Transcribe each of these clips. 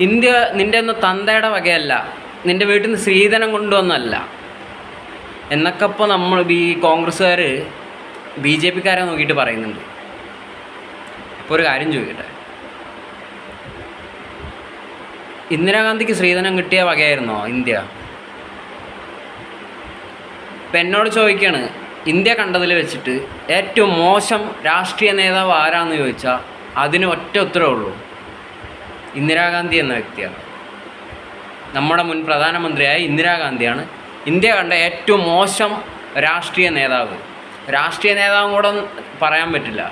India നിന്റെ ഒന്നും തന്തയുടെ വകയല്ല. നിന്റെ വീട്ടിൽ നിന്ന് സ്ത്രീധനം കൊണ്ടുവന്നല്ല എന്നൊക്കെ ഇപ്പോൾ നമ്മൾ ഈ കോൺഗ്രസ്സുകാർ ബി ജെ പിക്കാരെ നോക്കിയിട്ട് പറയുന്നുണ്ട്. ഇപ്പോൾ ഒരു കാര്യം ചോദിക്കട്ടെ? ഇന്ദിരാഗാന്ധിക്ക് സ്ത്രീധനം കിട്ടിയ വകയായിരുന്നോ ഇന്ത്യ? ഇപ്പം എന്നോട് ചോദിക്കുകയാണ് ഇന്ത്യ കണ്ടതിൽ വെച്ചിട്ട് ഏറ്റവും മോശം രാഷ്ട്രീയ നേതാവ് ആരാന്ന് ചോദിച്ചാൽ അതിന് ഒറ്റ ഉത്തരവേ ഉള്ളൂ. ഇന്ദിരാഗാന്ധി എന്ന വ്യക്തിയാണ്. നമ്മുടെ മുൻ പ്രധാനമന്ത്രിയായ ഇന്ദിരാഗാന്ധിയാണ് ഇന്ത്യ കണ്ട ഏറ്റവും മോശം രാഷ്ട്രീയ നേതാവ്. രാഷ്ട്രീയ നേതാവും കൂടെ പറയാൻ പറ്റില്ല.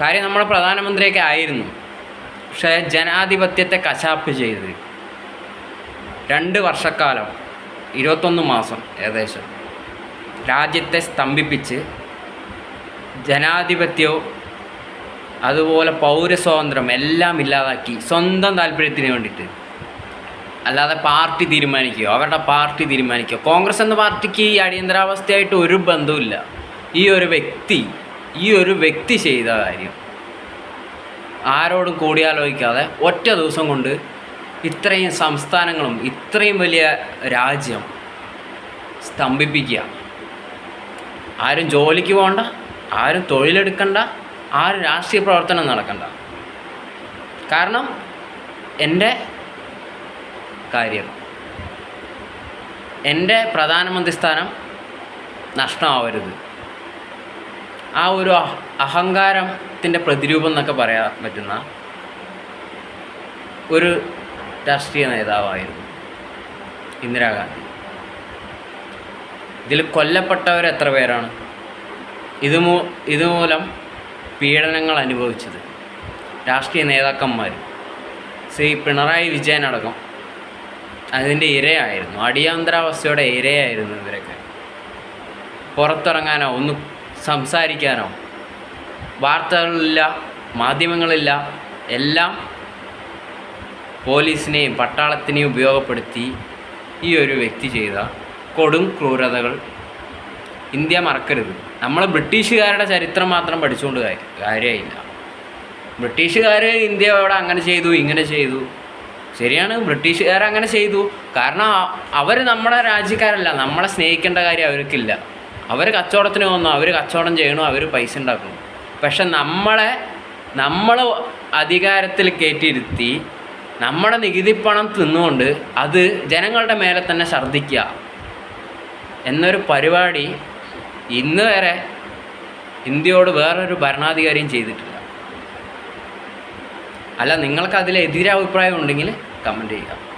കാര്യം നമ്മുടെ പ്രധാനമന്ത്രിയൊക്കെ ആയിരുന്നു. പക്ഷേ ജനാധിപത്യത്തെ കശാപ്പ് ചെയ്ത് രണ്ട് വർഷക്കാലം ഇരുപത്തൊന്ന് മാസം ഏകദേശം രാജ്യത്തെ സ്തംഭിപ്പിച്ച് ജനാധിപത്യവും അതുപോലെ പൗരസ്വാതന്ത്ര്യം എല്ലാം ഇല്ലാതാക്കി സ്വന്തം താല്പര്യത്തിന് വേണ്ടിയിട്ട്. അല്ലാതെ പാർട്ടി തീരുമാനിക്കുകയോ അവരുടെ പാർട്ടി തീരുമാനിക്കുകയോ കോൺഗ്രസ് എന്ന പാർട്ടിക്ക് ഈ അടിയന്തരാവസ്ഥയായിട്ട് ഒരു ബന്ധവുമില്ല. ഈ ഒരു വ്യക്തി ഈ ഒരു വ്യക്തി ചെയ്ത കാര്യം. ആരോടും കൂടിയാലോചിക്കാതെ ഒറ്റ ദിവസം കൊണ്ട് ഇത്രയും സംസ്ഥാനങ്ങളും ഇത്രയും വലിയ രാജ്യം സ്തംഭിപ്പിക്കുക. ആരും ജോലിക്ക് പോകണ്ട ആരും തൊഴിലെടുക്കണ്ട ആരും രാഷ്ട്രീയ പ്രവർത്തനം നടക്കണ്ട. കാരണം എന്റെ കാര്യം എന്റെ പ്രധാനമന്ത്രി സ്ഥാനം നഷ്ടമാവരുത്. ആ ഒരു അഹങ്കാരത്തിന്റെ പ്രതിരൂപം എന്നൊക്കെ പറയാൻ പറ്റുന്ന ഒരു രാഷ്ട്രീയ നേതാവായിരുന്നു ഇന്ദിരാഗാന്ധി. ഇതിൽ കൊല്ലപ്പെട്ടവർ എത്ര പേരാണ്? ഇതുമൂ ഇതുമൂലം പീഡനങ്ങൾ അനുഭവിച്ചത്. രാഷ്ട്രീയ നേതാക്കന്മാർ ശ്രീ പിണറായി വിജയൻ അടക്കം. അതിന്റെ ഇരയായിരുന്നു. അടിയന്തരാവസ്ഥയുടെ ഇരയായിരുന്നു ഇവരൊക്കെ. പുറത്തിറങ്ങാനോ ഒന്ന് സംസാരിക്കാനോ വാർത്തകളില്ല മാധ്യമങ്ങളില്ല എല്ലാം പോലീസിനെയും പട്ടാളത്തിനെയും ഉപയോഗപ്പെടുത്തി ഈ ഒരു വ്യക്തി ചെയ്ത കൊടും ക്രൂരതകൾ ഇന്ത്യ മറക്കരുത്. നമ്മൾ ബ്രിട്ടീഷുകാരുടെ ചരിത്രം മാത്രം പഠിച്ചുകൊണ്ട് കാര്യമില്ല ബ്രിട്ടീഷുകാർ ഇന്ത്യയോട് അങ്ങനെ ചെയ്തു ഇങ്ങനെ ചെയ്തു. ശരിയാണ് ബ്രിട്ടീഷുകാർ അങ്ങനെ ചെയ്തു. കാരണം അവർ നമ്മുടെ രാജ്യക്കാരല്ല നമ്മളെ സ്നേഹിക്കേണ്ട കാര്യം അവർക്കില്ല. അവർ കച്ചവടത്തിന് വന്നു അവർ കച്ചവടം ചെയ്യണു അവർ പൈസ ഉണ്ടാക്കുന്നു. പക്ഷെ നമ്മളെ നമ്മൾ അധികാരത്തിൽ കയറ്റിയിരുത്തി നമ്മുടെ നികുതിപ്പണം തിന്നുകൊണ്ട് അത് ജനങ്ങളുടെ മേലെ തന്നെ ഛർദ്ദിക്കുക. എന്നൊരു പരിപാടി ഇന്ന് വരെ ഇന്ത്യയോട് വേറൊരു ഭരണാധികാരിയും ചെയ്തിട്ടില്ല. അല്ല നിങ്ങൾക്ക് അതിൽ എതിരഭിപ്രായം ഉണ്ടെങ്കിൽ കമന്റ് ചെയ്യുക.